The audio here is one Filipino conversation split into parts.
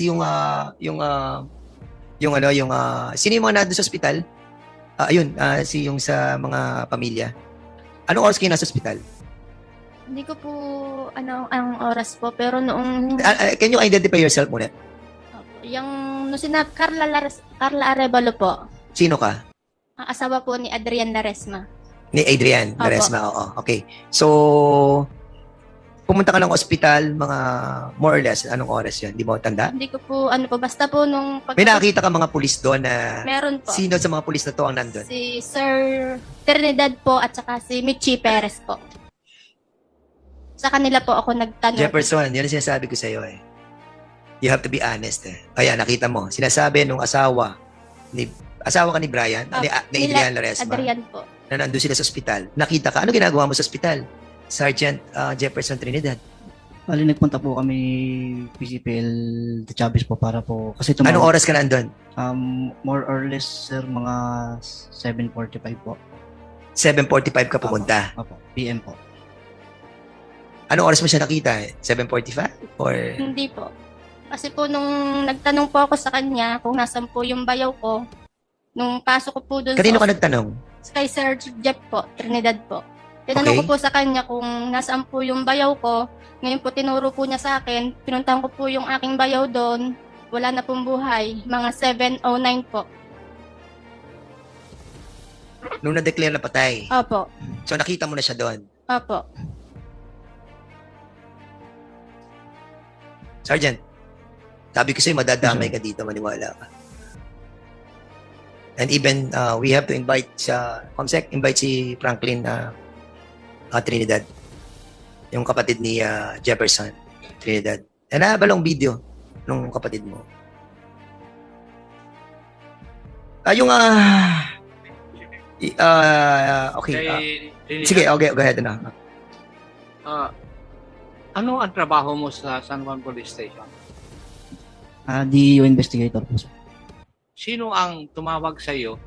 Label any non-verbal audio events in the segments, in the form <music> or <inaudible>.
yung ah, yung ah, yung ano yung ah, sino yung mga nandun sa ospital? Ah, ayun, ah, si yung sa mga pamilya. Anong oras kayo nasa ospital? Hindi ko po ano ang oras po pero noong ah, can you identify yourself muna? yung no sinab Carla Lares, Carla Arevalo po. Sino ka? Ang asawa po ni Adrian Laresma. Ni Adrian. Laresma, oo. Okay. So, pumunta ka ng ospital mga more or less, anong oras yun? Di mo tanda? Hindi ko po ano po basta po nung pag May nakakita ka mga pulis doon na meron po. sino sa mga pulis na to ang nandun? Si Sir Trinidad po at saka si Michi Perez po. Sa kanila po ako nagtanong. Jefferson, yun ang sinasabi ko sa iyo eh. You have to be honest eh. Kaya nakita mo, sinasabi nung asawa ni asawa ka ni Brian, Ah, ni, ni Adrian Laresma, Adrian po. na nandun sila sa ospital. Nakita ka, ano ginagawa mo sa ospital? Sergeant ah, Jefferson Trinidad. Bali, nagpunta po kami PCPL de Chavez po para po, kasi Anong tumawag, oras ka nandun? um, more or less, sir, mga 7.45 po. 7.45 ka pumunta. Opo, PM po. Anong oras mo siya nakita? 7.45? Or Hindi po. Kasi po nung nagtanong po ako sa kanya kung nasan po yung bayaw ko, nung pasok ko po doon kanino ka sa nagtanong? kay Sir Jeff po, Trinidad po. Tinanong Okay. ko po sa kanya kung nasaan po yung bayaw ko. Ngayon po tinuro po niya sa akin. Pinuntahan ko po yung aking bayaw doon. Wala na pong buhay. Mga 7.09 po. Nung na-declare na patay. Opo. So nakita mo na siya doon. Opo. Sergeant, sabi ko sa'yo, madadamay ka dito, maniwala ka. And even, uh, we have to invite sa, Comsec, invite si Franklin na uh, Trinidad. Yung kapatid ni uh, Jefferson Trinidad. And nabalong video nung kapatid mo. Ah, yung, ah, i- ah, okay. Kay Trinidad, sige, okay, go ahead na. ah, ano ang trabaho mo sa San Juan Police Station? Ah, DU investigator po. Sino ang tumawag sa iyo?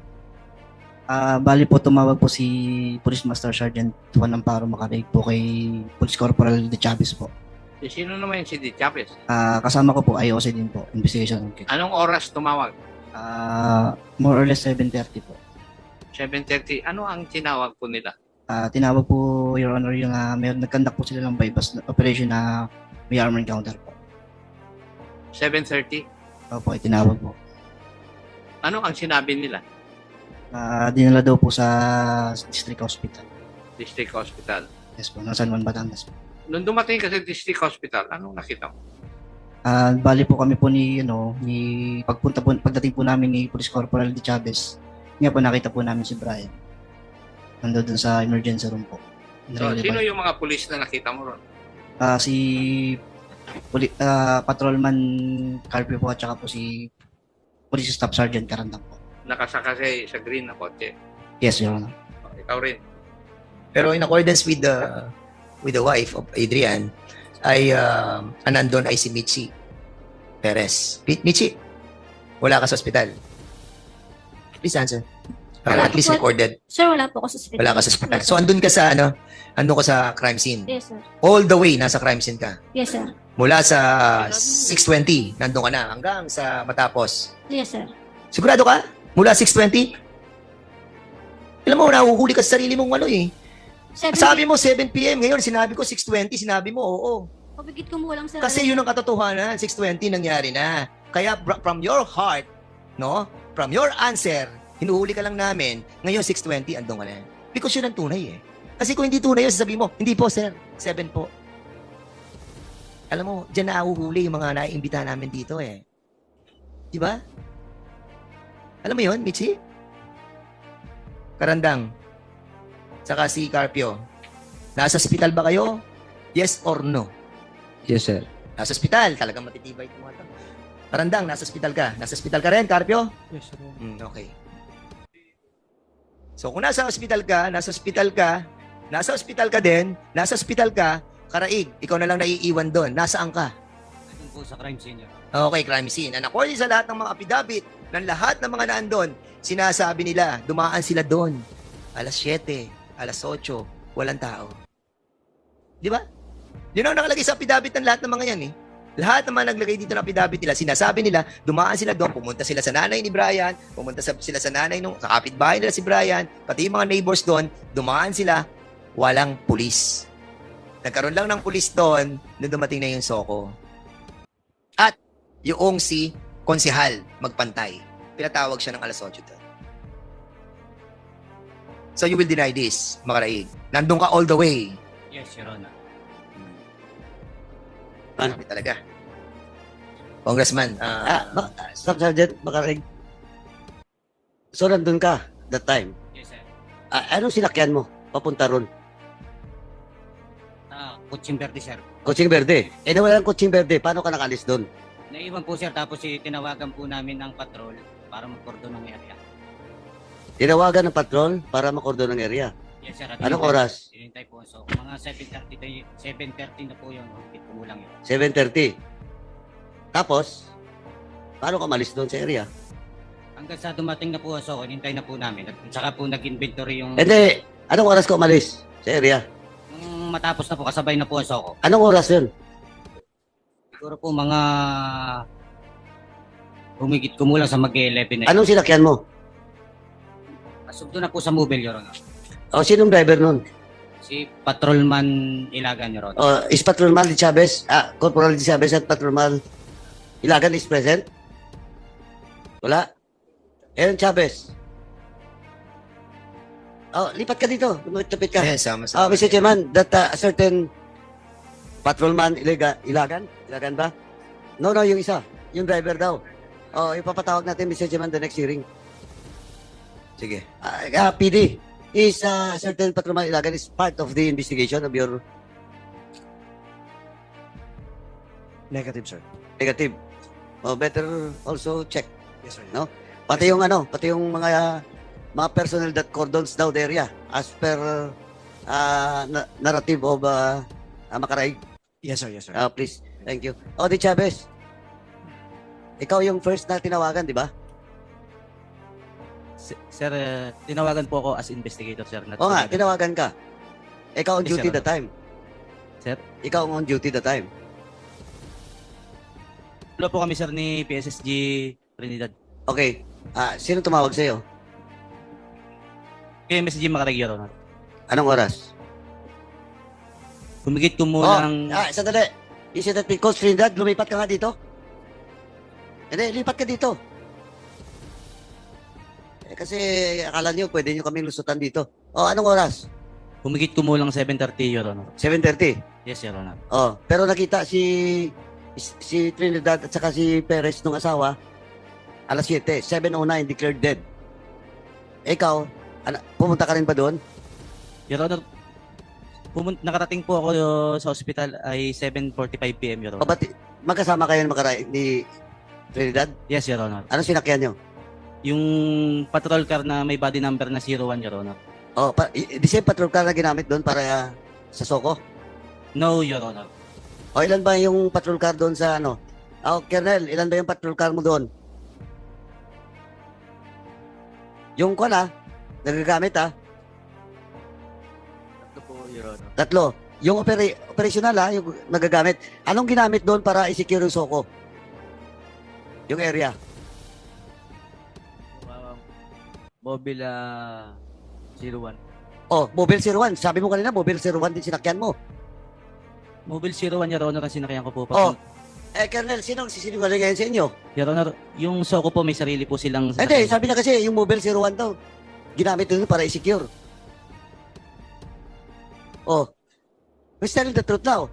Ah, bali po tumawag po si Police Master Sergeant Juan Amparo Macarig po kay Police Corporal de Chavez po. Eh, Sino naman si Di Chavez? Ah, kasama ko po IOC din po, investigation. Anong oras tumawag? Ah, more or less 7.30 po. 7.30. Ano ang tinawag po nila? Ah, tinawag po, Your Honor, yung uh, meron, nagkandak po sila ng bypass operation na may armor encounter po. 7.30. Opo, itinawag po. Ano ang sinabi nila? Ah, dinala daw po sa district hospital. District Hospital. Yes po, ng San Juan, Batangas po. Nung dumating ka sa District Hospital, anong nakita mo? Ah, bali po kami po ni ano, ni pagpunta po pagdating po namin ni Police Corporal de Chavez. Nga po nakita po namin si Brian. Nando dun sa emergency room po. So, sino yung mga pulis na nakita mo ron? Ah, si poli, ah, patrolman Carpio po at saka po si Police Staff Sergeant Karandang po. Nakasakasay sa green na kotse. Yes, Your Honor. O, ikaw rin. Pero in accordance with the with the wife of Adrian, ay uh, anandon ay si Michi Perez. Mi- Michi, wala ka sa ospital. Please answer. Para at least recorded. Sir, wala po ako sa hospital. Wala ka sa ospital. So andun ka sa ano? Andun ka sa crime scene. Yes, sir. All the way nasa crime scene ka. Yes, sir. Mula sa 620, nandun ka na hanggang sa matapos. Yes, sir. Sigurado ka? Mula 620? Alam mo, nahuhuli ka sa sarili mong ano eh. Seven Sabi mo 7 p.m. Ngayon, sinabi ko 6.20. Sinabi mo, oo. Pabigit ko mo lang, sir. Kasi yun ang katotohanan. 6.20 nangyari na. Kaya from your heart, no? From your answer, hinuhuli ka lang namin. Ngayon, 6.20, andun ka na. Because yun ang tunay eh. Kasi kung hindi tunay yun, sasabihin mo, hindi po, sir. 7 po. Alam mo, dyan na nahuhuli yung mga naiimbita namin dito eh. Di ba? Alam mo yun, Michi? Karandang. Saka si Carpio. Nasa hospital ba kayo? Yes or no? Yes, sir. Nasa ospital, talagang matitibay itong mga to. Parandang, nasa ospital ka. Nasa ospital ka rin, Carpio? Yes, sir. Mm, okay. So kung nasa ospital ka, nasa ospital ka, nasa ospital ka din, nasa ospital ka, karaig, ikaw na lang naiiwan doon. Nasaan ka? Doon po sa crime scene. Okay, crime scene. And according sa lahat ng mga apidabit, ng lahat ng mga naandun, sinasabi nila, dumaan sila doon. Alas 7, alas 8, walang tao. Di ba? Yun ang nakalagay sa apidabit ng lahat ng mga yan eh. Lahat naman naglagay dito ng affidavit nila, sinasabi nila, dumaan sila doon, pumunta sila sa nanay ni Brian, pumunta sila sa nanay nung, sa kapitbahay nila si Brian, pati yung mga neighbors doon, dumaan sila, walang pulis. Nagkaroon lang ng pulis doon nung dumating na yung Soko. At yung si konsihal magpantay. Pinatawag siya ng alas 8 doon. So you will deny this, makaraig. Nandun ka all the way. Yes, Your Honor. Grabe talaga. Congressman, Ah, ah, bak- Staff Sergeant Makarig. So, nandun ka that time. Yes, sir. Ah, anong sinakyan mo papunta ron? Ah, Kutsing Verde, sir. Coaching Verde. Eh, nawala ang Coaching Verde. Paano ka nakalis doon? Naiwan po, sir. Tapos eh, tinawagan po namin ng patrol para mag-cordon ng area. Tinawagan ng patrol para makordon ng area. Yes, sir. At Anong hinintay- oras? Hinintay po. So, mga 7.30, tayo- 7.30 na po yun. Higit kumulang yun. 7.30. Tapos, paano ka malis doon sa area? Hanggang sa dumating na po so hinintay na po namin. At saka po nag-inventory yung... Hindi, anong oras ka umalis sa area? Nung matapos na po, kasabay na po ang soko. Anong oras yun? Siguro po mga... Humigit kumulang sa mag-11 na. Anong sinakyan mo? Asubdo na po sa mobile, Your Honor. O, sinong driver nun? Si Patrolman Ilagan, Your Honor. O, is Patrolman de Chavez, ah, Corporal de Chavez at Patrolman Ilagan is present? Wala? Aaron Chavez. Oh, lipat ka dito. Lumapit ka. eh, sama sa Mr. Chairman, that uh, a certain patrolman Ilaga, Ilagan? Ilagan ba? No, no, yung isa. Yung driver daw. Oh, ipapatawag natin, Mr. Chairman, the next hearing. Sige. Ah, ah, PD, is uh, certain patrolman Ilagan is part of the investigation of your Negative, sir. negative. Oh, better also check. Yes, sir. No? Pati yung ano, pati yung mga mga personnel that cordons down the area as per uh, na- narrative of uh, uh, Makaraig. Yes, sir. Yes, sir. Ah, please. Thank you. Odi Chavez. Ikaw yung first na tinawagan, di ba? S- Sir, eh, tinawagan po ako as investigator, sir. not Oo nga, tinawagan ka. Ikaw on Yes, duty sir. the time. Sir? Ikaw on duty the time. Wala po kami, sir, ni PSSG Trinidad. Okay. Ah, sino tumawag sa'yo? PMSG Macarag, Your Honor. Anong oras? Humigit kumulang... Oh, ah, sandali. Is it that because Trinidad, lumipat ka nga dito? Hindi, lipat ka dito. Eh, kasi akala niyo pwede niyo kaming lusutan dito. Oh, anong oras? Humigit kumulang 7.30, Your Honor. 7.30. Yes, Your Honor. Oh, pero nakita si si Trinidad at saka si Perez nung asawa alas 7, 7.09 declared dead. Ikaw, ana, pumunta ka rin ba doon? Your Honor, pumun- nakarating po ako uh, sa hospital ay 7.45 p.m., Your O Honor. ba't magkasama kayo ng makara- ni Trinidad? Yes, Your Honor. Anong sinakyan niyo? Yung patrol car na may body number na 01, Your Honor. Oh, pa, i- the same patrol car na ginamit doon para uh, sa Soko? No, Your Honor. O ilan ba yung patrol car doon sa ano? Oh, Colonel, ilan ba yung patrol car mo doon? Yung ko na, nagagamit ah. Your Honor. Tatlo. Yung opera- operational ha, yung nagagamit. Anong ginamit doon para i-secure yung Soko? Yung area. mobile uh, 01. Oh, Mobile 01. Sabi mo kanina, Mobile 01 din sinakyan mo. Mobile 01, Your Honor, ang sinakyan ko po. Oh. Eh, Colonel, sinong sisinungaling ngayon sa inyo? Your Honor, yung Soko po may sarili po silang Eh, Hindi, sabi na kasi yung Mobile 01 daw. Ginamit doon para i-secure. Oh. We're telling the truth now.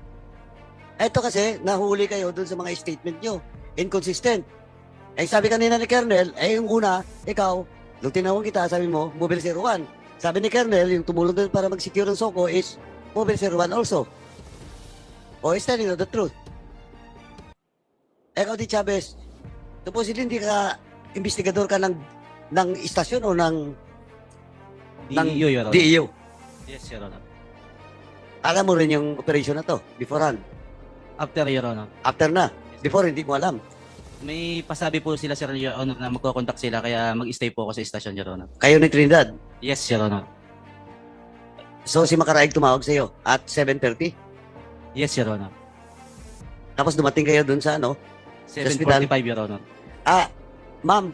Ito kasi, nahuli kayo doon sa mga statement nyo. Inconsistent. Eh, sabi kanina ni Colonel, eh, yung una, ikaw, nung tinawag kita, sabi mo, Mobile 01. Sabi ni Colonel, yung tumulong doon para mag-secure ng Soko is Mobile 01 also. Oh, he's telling you the truth. Ikaw, di Chavez, supposedly hindi ka investigador ka ng ng istasyon o ng ng DEO, Your Honor. DEO. Yes, Your Honor. Alam mo rin yung operation na to beforehand. After, Your Honor. After na. Before, hindi mo alam. May pasabi po sila, Sir Your Honor, na magkocontact sila kaya mag-stay po ako sa istasyon, Your Honor. Kayo ni Trinidad. Yes, Your Honor. So, si Makaraig tumawag sa'yo at 7.30. Yes, Your Honor. Tapos dumating kayo dun sa ano? 745, Your Honor. Ah, ma'am,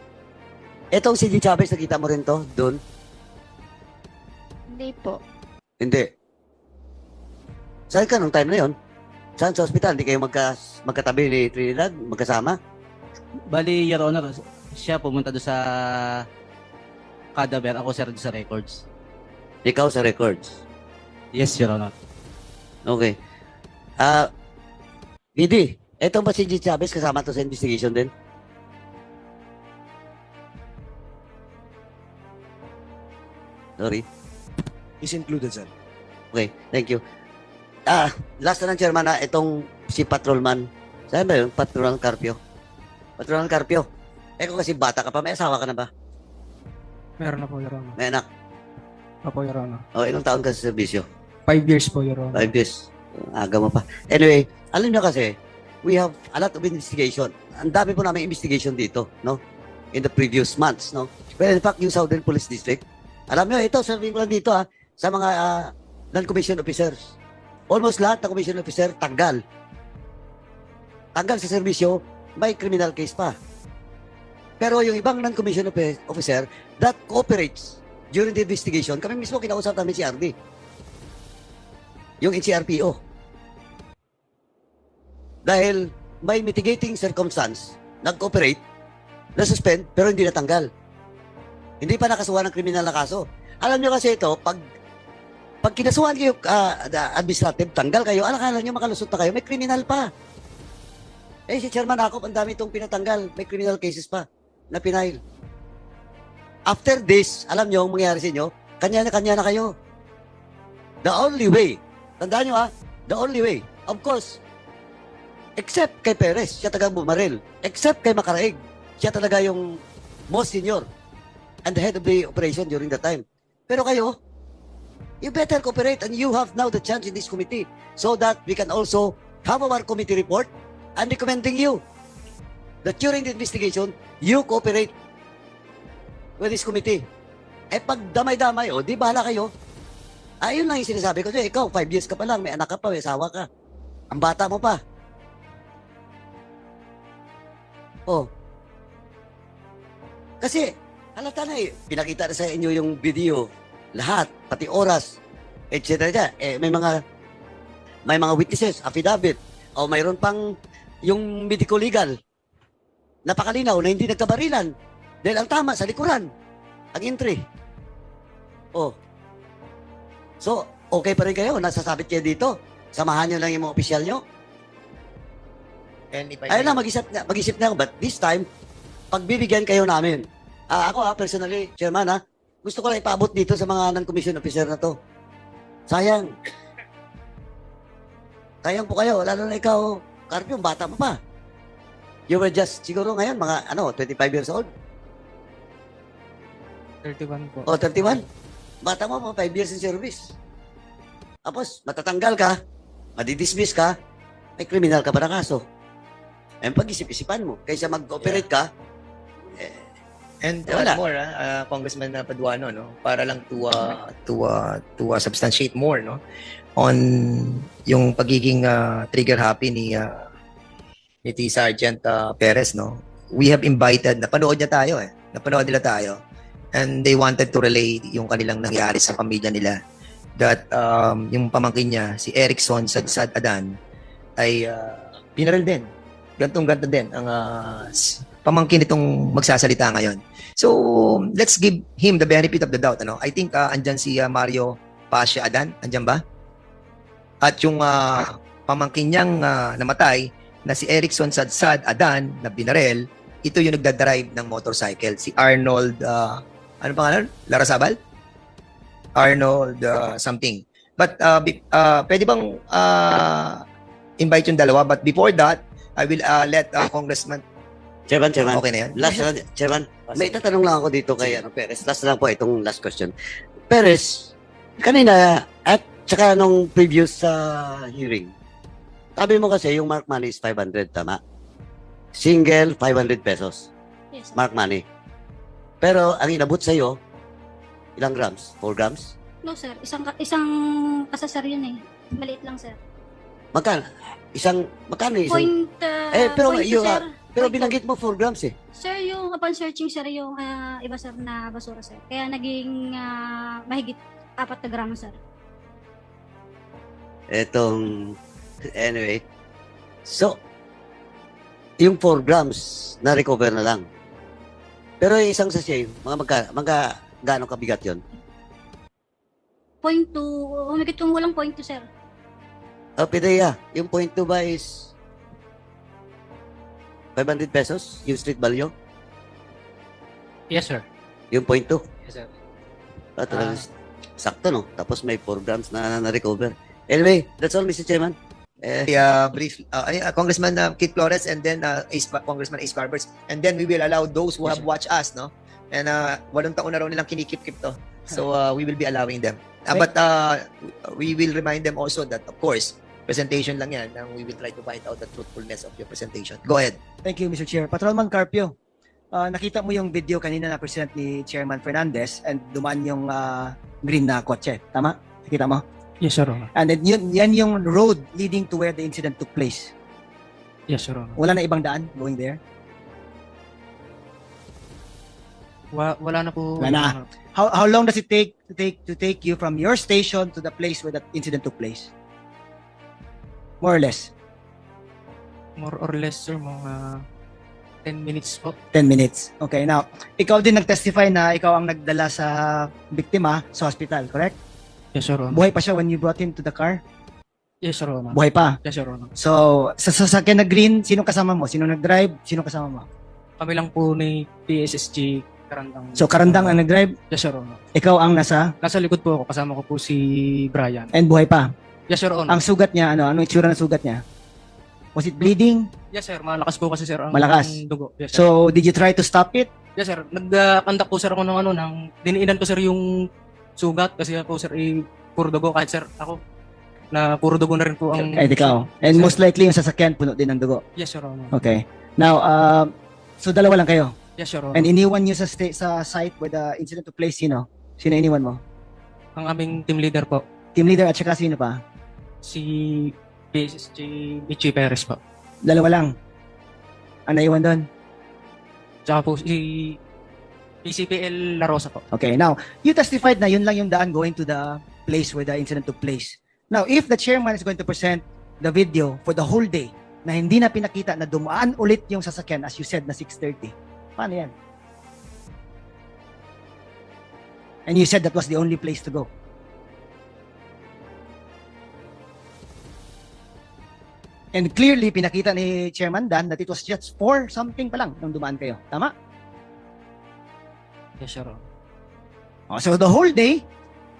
etong si G. Chavez, nakita mo rin to doon? Hindi po. Hindi. Saan ka nung time na yon? Saan sa ospital? Hindi kayo magka, magkatabi ni Trinidad? Magkasama? Bali, Your Honor, siya pumunta doon sa cadaver. Ako, sir, doon sa records. Ikaw sa records. Yes, Your Honor. Okay. Ah, Didi, eto ba si G. Chavez kasama to sa investigation din? Sorry. Is included, sir. Okay, thank you. Ah, last na ng chairman na itong si Patrolman. Saan ba yun? Patrolman Carpio. Patrolman Carpio. Eh kung kasi bata ka pa, may asawa ka na ba? Meron na po, Your Honor. May anak. Opo, Your Honor. O, ilang taon ka sa servisyo? Five years po, Your Honor. Five years. Aga mo pa. Anyway, alam niyo kasi, we have a lot of investigation. Ang dami po namin investigation dito, no? In the previous months, no? Pero in fact, yung Southern Police District, alam niyo, ito, serving ko lang dito, ha, sa mga ah, non-commissioned officers. Almost lahat ng commissioned officer, tanggal. Tanggal sa servisyo, may criminal case pa. Pero yung ibang non-commissioned offi- officer that cooperates during the investigation, kami mismo kinausap namin si RD. Yung NCRPO. Dahil may mitigating circumstance, nag-cooperate, na-suspend, pero hindi natanggal. Hindi pa nakasuha ng kriminal na kaso. Alam nyo kasi ito, pag pag kinasuhan kayo ah, the administrative, tanggal kayo, alakala nyo makalusot na kayo, may kriminal pa. Eh, si Chairman Akop, ang dami itong pinatanggal. May criminal cases pa na pinail. After this, alam nyo ang mangyayari sa inyo, kanya na kanya na kayo. The only way, tandaan nyo ha, the only way, of course, except kay Perez, siya tagang bumaril. Except kay Makaraig, siya talaga yung most senior and the head of the operation during that time. Pero kayo, you better cooperate and you have now the chance in this committee so that we can also have our committee report and recommending you that during the investigation, you cooperate with this committee. Eh pag damay-damay, o di bahala kayo. Ayun lang yung sinasabi ko. sa'yo. Ikaw, five years ka pa lang, may anak ka pa, may asawa ka. Ang bata mo pa. Oh. Kasi, halata na eh. Pinakita na sa inyo yung video. Lahat, pati oras, etc. Eh, may mga may mga witnesses, affidavit, o mayroon pang yung medico legal. Napakalinaw na hindi nagkabarilan. Dahil ang tama sa likuran. Ang entry. Oh. So, okay pa rin kayo. Nasasabit kayo dito. Samahan nyo lang yung mga opisyal nyo. And if I Ayun na, mag-isip na, mag-isip na ako. But this time, pagbibigyan kayo namin. Ah, ako ha, personally, chairman ha, gusto ko lang ipaabot dito sa mga non-commission officer na to. Sayang. Sayang po kayo, lalo na ikaw, Carpio, bata mo pa. You were just, siguro ngayon, mga, ano, 25 years old? 31 po. O, 31? Bata mo, mga 5 years in service. Tapos, matatanggal ka, madidismiss ka, may kriminal ka pa na kaso. Eh, pag-isip-isipan mo, kaysa mag-operate ka, And Eh, uh, wala. more, ah, ah, Congressman uh, Paduano, no? Para lang to uh, to uh, to uh, substantiate more, no? On yung pagiging uh, trigger happy ni uh, ni T. Sergeant uh, Perez, no? We have invited, napanood niya tayo eh. Napanood nila tayo. And they wanted to relay yung kanilang nangyari sa pamilya nila. That um, yung pamangkin niya, si Erickson Sadsad Adan, ay uh, pinaril din. Gantong ganta din ang uh, pamangkin nitong magsasalita ngayon. So, let's give him the benefit of the doubt. Ano? I think uh, andyan si uh, Mario Pasha Adan. Andyan ba? At yung uh, pamangkin niyang uh, namatay na si Erickson Sadsad Adan na binarel, ito yung nagdadrive ng motorcycle. Si Arnold, uh, ano pangalan? Larasabal? Arnold uh, something. But uh, uh, pwede bang uh, invite yung dalawa? But before that, I will uh, let uh, Congressman... Chairman, Chairman, Okay na yan? last na, <laughs> Chairman, may tatanong lang ako dito kay ano, Perez. Last na lang po itong last question. Perez, kanina, at saka nung previous sa hearing, sabi mo kasi yung mark money is 500, tama? Single, 500 pesos. Yes. Mark money. Pero ang inabot sa iyo, ilang grams? 4 grams? No, sir. Isang, isang kasasar yun eh. Maliit lang, sir. Magkano? Isang, magkano isang? Point, uh, Eh, pero point you sir. Pero binanggit mo 4 grams eh. Sir, yung upon searching, sir, yung ah, iba, sir, na basura, sir. Kaya naging ah, mahigit apat na gramo, sir. Etong, anyway. So, yung 4 grams, na-recover na lang. Pero yung isang sachet, mga magka, mga gaano kabigat yon Point to, humigit yung walang point to, sir. Oh, Pidea, yung point 2 ba is 500 pesos? Yung street value? Yes, sir. Yung point 2? Yes, sir. Ah, talagang sakto, no? Tapos may 4 grams na na-recover. Anyway, that's all, Mr. Chairman. Eh, uh, brief, uh, uh, Congressman uh, Kit Flores and then uh, Ace, Congressman Ace Barbers. And then we will allow those who Yes, have sir. watched us, no? And uh, walong taon na raw nilang kinikip-kip to. So uh, we will be allowing them. Uh, but uh, we will remind them also that, of course, presentation lang yan. And we will try to find out the truthfulness of your presentation. Go ahead. Thank you, Mr. Chair. Patrolman Carpio, ah, nakita mo yung video kanina na present ni Chairman Fernandez and dumaan yung ah, green na kotse. Tama? Nakita mo? Yes, Your Honor. And then yun, yan yung road leading to where the incident took place. Yes, Your Honor. Wala na ibang daan going there? Wa- wala na po. Wala na. How, how long does it take to take to take you from your station to the place where that incident took place? More or less, More or less, sir, mga 10 minutes po. 10 minutes. Okay, now, ikaw din nag-testify na ikaw ang nagdala sa biktima sa hospital, correct? Yes, Your Honor. Buhay pa siya when you brought him to the car? Yes, Your Honor. Buhay pa. Yes, Your Honor. So, sa sasakyan na green, sino kasama mo? Sino nag-drive? Sino kasama mo? Kami lang po ni PSSG Karandang. So, Karandang ang nag-drive, Yes, Your Honor. ikaw ang nasa, Nasa likod po ako. Kasama ko po si Brian. and buhay pa. Yes, Your Honor. Ang sugat niya, ano? Ano itsura ng sugat niya? Was it bleeding? Yes, sir. Malakas po kasi, sir, ang Malakas. dugo. Yes, sir. So, did you try to stop it? Yes, sir. Nagkandak po, sir, ako ng ano, ng, diniinan ko, sir, yung sugat. Kasi po, sir, eh, puro dugo. Kahit, sir, ako, na puro dugo na rin po ang... Eh, ikaw. And most likely yung sasakyan, puno din ng dugo. Yes, Your Honor. Okay. Now, uh, so dalawa lang kayo. Yes, Your Honor. And iniwan niyo sa, sta- sa site where the incident took place, sino? Sino iniwan mo? ang aming team leader po, Team leader at saka sino pa? Si PSSG Michi Perez po. Dalawa lang. Ang naiwan doon? Tsaka po si PCPL La Rosa po. Okay, now, you testified na yun lang yung daan going to the place where the incident took place. Now, if the chairman is going to present the video for the whole day na hindi na pinakita na dumaan ulit yung sasakyan as you said na 6.30, paano yan? And you said that was the only place to go. And clearly, pinakita ni Chairman Dan that it was just for something pa lang nung dumaan kayo. Tama? Yes, Your Honor. Oh, so the whole day,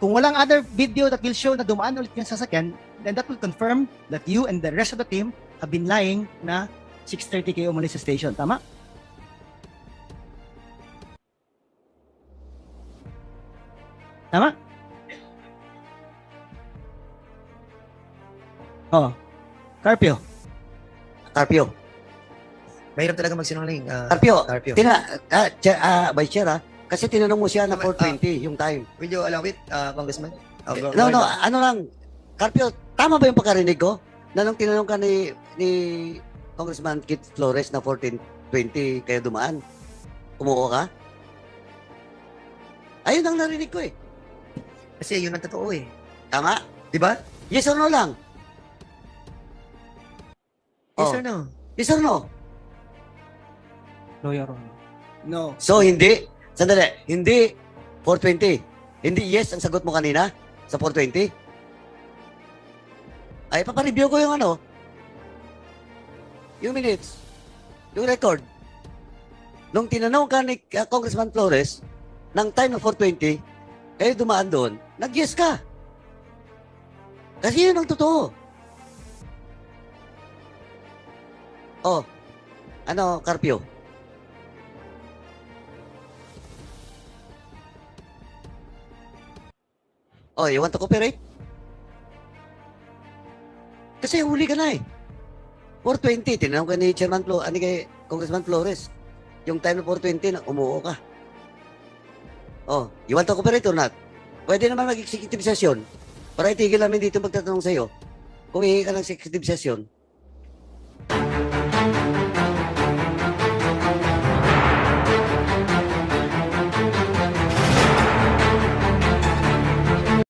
kung walang other video that will show na dumaan ulit yung sasakyan, then that will confirm that you and the rest of the team have been lying na 6.30 kayo umalis sa station. Tama? Tama? Oh. Carpio. Carpio. Mahirap talaga magsinungaling. Uh, Carpio, Carpio. tina, ah, chair, ah, Vice Chair, ah, kasi tinanong mo siya na Tama, 420 yung time. Will you allow it, uh, Congressman? Uh, No, no, ano lang, Carpio, tama ba yung pagkarinig ko? Na nung tinanong ka ni, ni Congressman Kit Flores na 1420 kayo dumaan, umuo ka? Ayun ang narinig ko eh. Kasi yun ang totoo eh. Tama? Di ba? Yes or no lang? Yes Oh. or no? Yes or no? No, Your Honor. No. So, hindi, sandali, hindi 420. Hindi yes ang sagot mo kanina sa 420. Ay, papareview ko yung ano, yung minutes, yung record. Nung tinanong ka ni uh, Congressman Flores, ng time ng 420, kayo dumaan doon, nag-yes ka. Kasi yun ang totoo. Oh, ano, Carpio? Oh, you want to cooperate? Kasi huli ka na eh. 420, tinanong ka ni Chairman Flo, ani kay Congressman Flores. Yung time ng 420 na umuo ka. Oh, you want to cooperate or not? Pwede naman mag-executive session para itigil namin dito magtatanong sa'yo. Kung hihingi ka ng executive session,